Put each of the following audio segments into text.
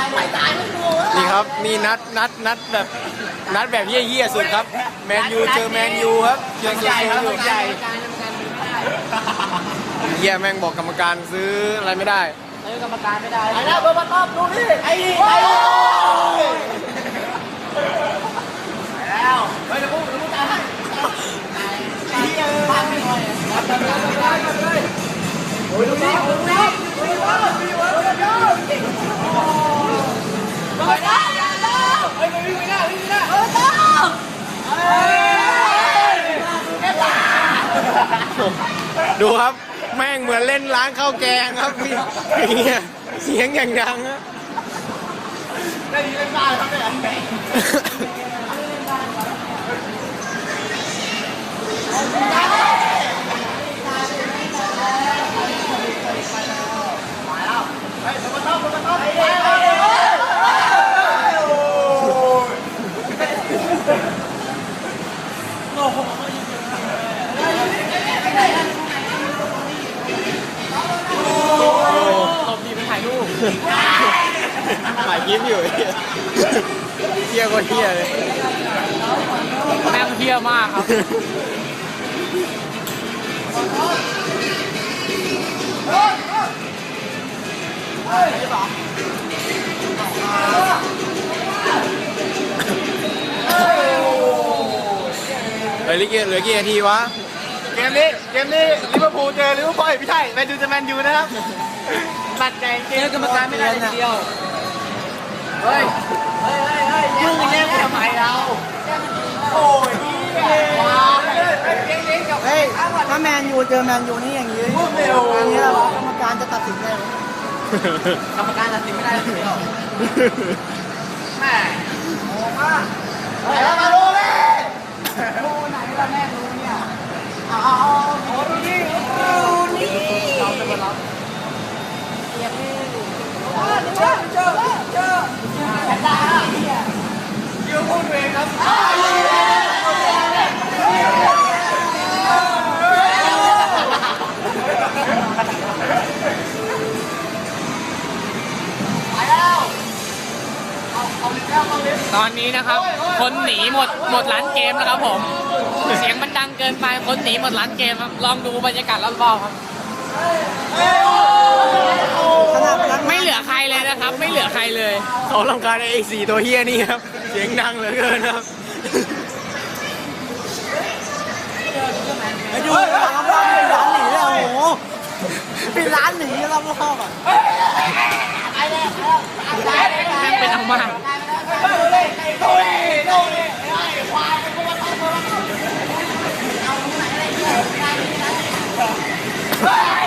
ายไม่ตายไม่กลัวนี่ครับนี่นัดนัดนัดแบบนัดแบบเยี่ยๆสุดครับ แมนยูเจอแมนยูครับเจอใหญ่ครับยู่ใหญ่เยี่ยแม่งบอกกรรมการซื้ออะไรไม่ได้เออกรรมการไม่ได้ไอ้แล้วเบอร์มาตอบดูนี่ไอ้ไอ้แล้วเฮ้ยเดี๋ยวพูดเดี๋ยวพูด ดูครับ แม่งเหมือนเล่นร้านข้าวแกงครับมีเงี้ยเสียงอย่างดังฮะได้ยินเล่นบ้านครับเนี่ย ตบดีไปถ่ายรูป ถ่ายคลิปอยู่ไอ้เหี้ยเที่ ยก็เที่ยเลยแม่งเที่ยมากครับเฮ้ยลิเกเหลือกี่นาทีวะ เกมนี้ เกมนี้ลิเวอร์พูลเจอลิเวอร์พูลไม่ใช่แมนยูจะแมนยูนะครับบัตรใจเกมกรรมการไม่ได้เดียว เฮ้ย เฮ้ยเฮ้ ยเฮ้ยมึงแย่งทำไมเรา โอ้ยว้าวเก่งเก่งกับเฮ้ย ถ้าแมนยูเจอแมนยูนี่อย่างนี้อันนี้เรากรรมการจะตัดสินได้กรรมการตัดสินไม่ได้เลยแม่โอ้มาเฮ้ยมาดูเลยดูไหนล่ะแม่ดูเนี่ยเอาเอาเอาดูนี่ดูนี่เราจะมารับเกียบนี่เจอเจอเจอ แพนด้ายูพูดเองครับไปแล้วเอาเอาลิ้นแล้วเอาลิ้นตอนนี้นะครับ คนหนีหมดหมดร้านเกมนะครับผม เสียงมันดังเกินไปคนหนีหมดร้านเกมครับ ลองดูบรรยากาศรอบๆครับ ขนาดพนักงานไม่เหลือใครเลยนะครับ ไม่เหลือใครเลยเขาลำคาญไอ้สี่ตัวเฮียนี่ครับ เสียงดังเหลือเกินครับไปดูรอบๆปิดร้านหนีเลยโอ้โหปิดร้านหนีรอบๆอะแม่งเป็นเอามากเฮีย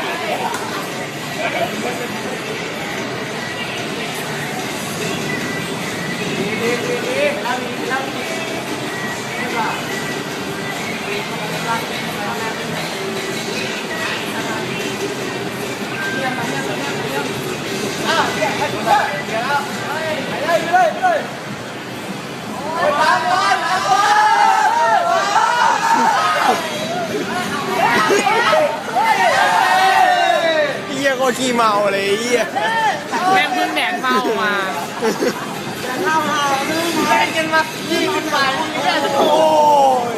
ก็ ขี้เมาเลยไอ้เฮียแม่งเพิ่งแดกเมามาแข่งกันมายี่สิบบาทนี่แค่โอ้ย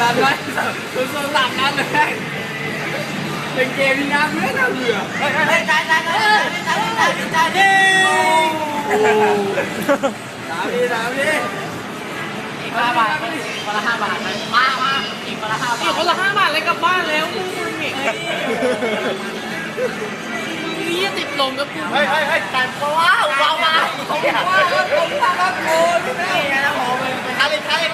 ลานไว้คุณสลับนั้นเลยเป็นเกมที่น้ำเลือดเอาเหลือเฮ้ยเฮ้ยจ่ายจ่ายจ่ายจ่ายจ่ายจ่ายดิสามดีสามดี อีกห้าบาทคนละห้าบาทไหมมามาอีกคนละห้าบาทอีกคนละห้าบาทเลยกลับบ้านแล้วมึงมึงนี่นี่ติดลมกับกูเฮ้ยเฮ้ยเฮ้ยแต่เพราะว่าว้าวมาเขาบอกว่าผมทำรับโอนนี่ไงนะผมคาริคาริ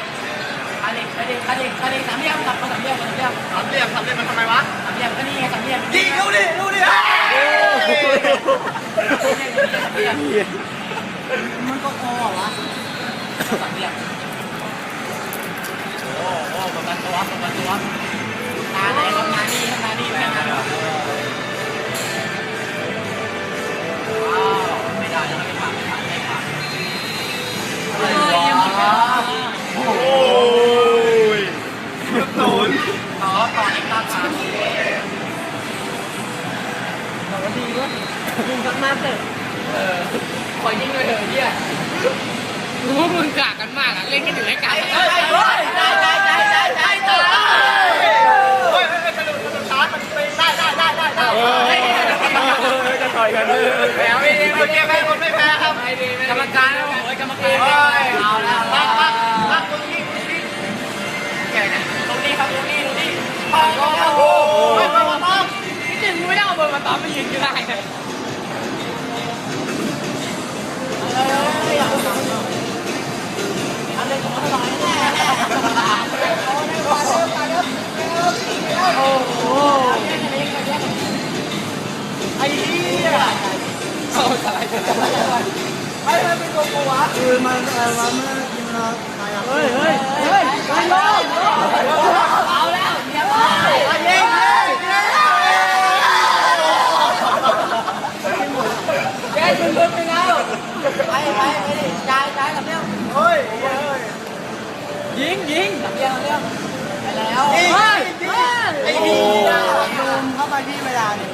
คาริคาริคาริคาริสามเหลี่ยมกับสามเหลี่ยมสามเหลี่ยมสามเหลี่ยมสามเหลี่ยมมันทำไมวะสามเหลี่ยมก็นี่ไงสามเหลี่ยมยิงดูดิดูดิมันก็พอวะสามเหลี่ยม มาเถอะเออขอยิงเลยเถอะเฮียรู้ว่ามึงกากันมากอะเล่นกันถึงไรกันเฮ้ยเฮ้ยได้ได้ได้ได้ได้ได้เฮ้ยกระดดกระโดดชาร์มันไปได้ได้ได้ได้ได้จะต่อยกันเลยแพ้ไม่ดีเกี้ไม่แพ้ครับกรรมการโอ้ยกรรมการเอาแล้วปักปักปักตรงนี้ตรงนี้ใหญ่เนี่ยตรงนี้ครับตรงนี้ตรงนี้ปักโอ้โหไม่ไม่ไม่ไม่ไม่ไม่ไม่ไม่ไม่เม่ไม่ไม่ไม่ไม่ไม่ไม่ไม่ไม่ได้ไม่ ไอ้มัเป็นตัวกูวะคือมันเออมันกินเราเฮ้ยเฮ้ยเฮ้ยไม่ยอมเอาแล้วเดี๋ยวเย้เย้เย้แกยืนบนไปแล้วไปไปไปใจใจกับเนี้ยเฮ้ยเฮ้ยยิงยิงกับเนี้ยกับเนี้ยไปแล้ยเฮ้ยไอ้ดีนะเข้ามาที่เวลยเนี่ย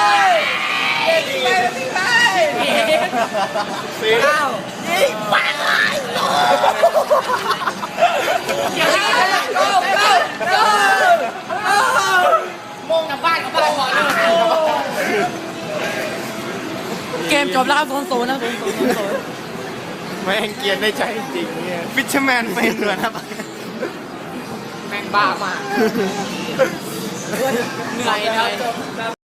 อ้าวนี่ปัเลยอย่าให้กลโก้โก้โก้มงกลับบ้านกลับบ้านก่อนเลยเกมจบแล้วครับโซนโซนนะโซนโซนโซนโซนแม่งเกียดได้ใจจริงเนี่ยฟิชแมนไม่เหนือนะแม่งบ้ามากเหนื่อยเหนื่อย